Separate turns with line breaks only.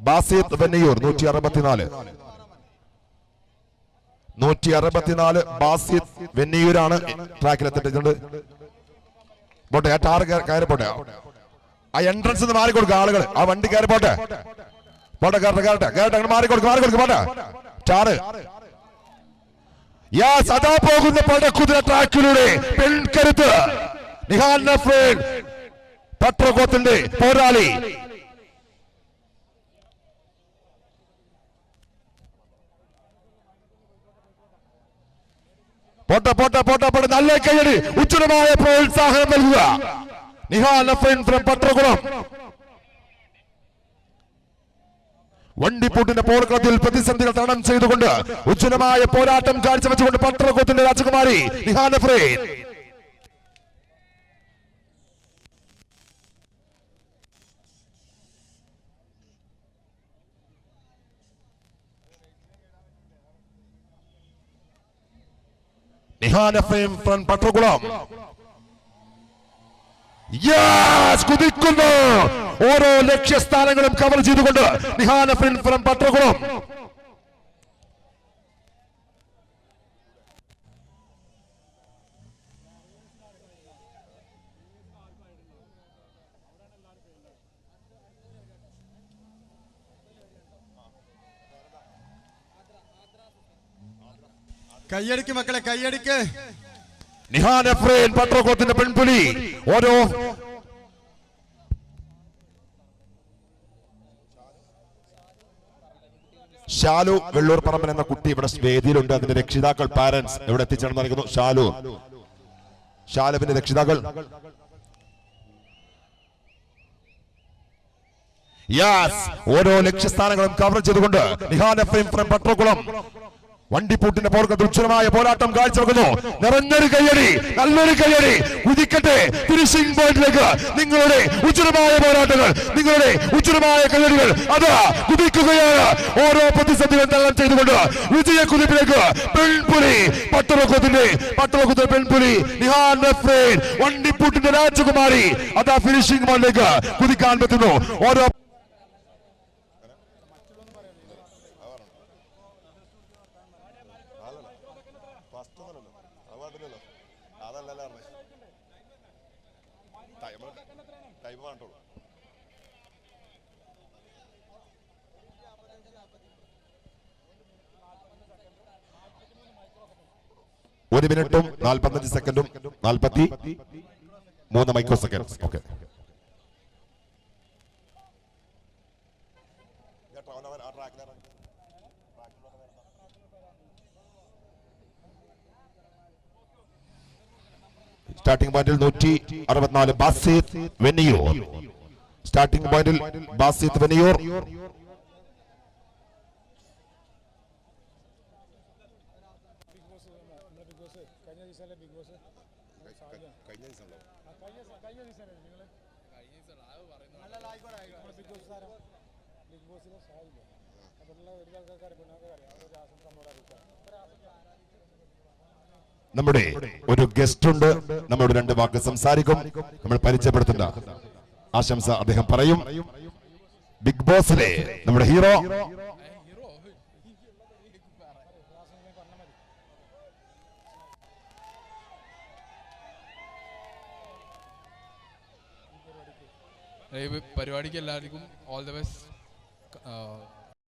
ബാസിത്ത് വെന്നയൂർ നൂറ്റി അറുപത്തിനാല് നൂറ്റി അറുപത്തിനാല് ബാസിത് വെന്നിയൂരാണ് ട്രാക്കിൽ എത്തിയിട്ടുണ്ട് പോട്ടെ ആ ടാർ കയറി പോട്ടെ. ആ എൻട്രൻസ് മാറി കൊടുക്കുക ആളുകൾ ആ വണ്ടി കയറി പോട്ടെ. പോട്ടെ കയറട്ടെ കയറട്ടെ കയറട്ടെ അങ്ങനെ മാറി കൊടുക്കുക മാറി കൊടുക്കുക പോട്ടെ. ടാറ്. സദാ പോകുന്ന പടക്കുതിര ട്രാക്കിലൂടെ. പെൺകരുത്ത്. നിഹാൻ നഫ്രീൻ. പട്രകോത്തിന്റെ പോരാളി. പോട്ടെ പോട്ടെ പോട്ടെ പോട്ടെ നല്ല കൈയടി ഉച്ചരമായ പ്രോത്സാഹനം നൽകുക. നിഹാൽ നഫ്രീൻ പട്രകുളം വണ്ടിപ്പൂട്ടിന്റെ പോർക്കളത്തിൽ പ്രതിസന്ധികൾ തരണം ചെയ്തുകൊണ്ട് ഉജ്ജ്വലമായ പോരാട്ടം കാഴ്ചവെച്ചുകൊണ്ട് പട്ടണക്കൂത്തിന്റെ രാജകുമാരി നിഹാൻ ഫ്രേൻ ഫ്രം പട്ടകുളം കുതിക്കുന്നു. ഓരോ ലക്ഷ്യസ്ഥാനങ്ങളും കവർ ചെയ്തുകൊണ്ട് നിഹാന ഫ്രിൻ ഫ്രം പട്ടകുളം
കയ്യടിക്ക് മക്കളെ കയ്യടിക്ക്
നിഹാൻ എഫ്രൈൻ പത്രകോത്തിന്റെ പെൺപുലി. ഓരോ. ഷാലു വെള്ളൂർ പറമ്പൻ എന്ന കുട്ടി ഇവിടെ വേദിയിലുണ്ട്. അതിന്റെ രക്ഷിതാക്കൾ പാരന്റ്സ് എവിടെ എത്തിച്ചേർന്ന് നൽകുന്നു ഷാലു. ഷാലുവിന്റെ രക്ഷിതാക്കൾ. യാസ് ഓരോ ലക്ഷ്യസ്ഥാനങ്ങളും കവർ ചെയ്തുകൊണ്ട് Nihan F M from Pattakkulam വണ്ടിപ്പൂട്ടിന്റെ പോർക്കത്ത് ഉജ്ജ്വലമായ പോരാട്ടം കാഴ്ചവെക്കുന്നു. നിറഞ്ഞൊരു കയ്യടി നല്ലൊരു കയ്യടി. കുതിക്കട്ടെ ഫിനിഷിംഗ് പോയിന്റിലേക്ക് നിങ്ങളുടെ ഉജ്ജ്വലമായ പോരാട്ടങ്ങൾ നിങ്ങളുടെ ഉജ്ജ്വലമായ കയ്യടികൾ അത് കുതിക്കുകയാണ്. ഓരോ പ്രതിസന്ധികൾ തരണം ചെയ്തുകൊണ്ട് വിജയ കുതിപ്പിലേക്ക് പെൺപുലി പട്ടണക്കുത്തിന്റെ പട്ടണക്കുത്തിന്റെ പെൺപുലി നിഹാൻ വണ്ടിപ്പൂട്ടിന്റെ രാജകുമാരി അതാ ഫിനിഷിംഗ് പോയിന്റിലേക്ക് കുതിക്കാൻ പറ്റുന്നു. ഓരോ ഒരു മിനിറ്റും നാൽപ്പത്തഞ്ച് സെക്കൻഡും നാൽപ്പത്തി മൂന്ന് മൈക്രോ സെക്കൻഡ് ഓക്കെ സ്റ്റാർട്ടിംഗ് പോയിന്റിൽ നൂറ്റി അറുപത്തിനാല് ബാസിത്ത് വെന്നിയൂർ. സ്റ്റാർട്ടിംഗ് പോയിന്റിൽ ബാസിത്ത് വെന്നിയൂർ. നമ്മുടെ ഒരു ഗസ്റ്റ് ഉണ്ട്. നമ്മളോട് രണ്ട് വാക്ക് സംസാരിക്കും. നമ്മൾ പരിചയപ്പെടുത്തുന്ന ആശംസ അദ്ദേഹം പറയും. ബിഗ് ബോസിലെ നമ്മുടെ ഹീറോ.
പരിപാടിക്ക് എല്ലാവർക്കും ഓൾ ദ ബെസ്റ്റ്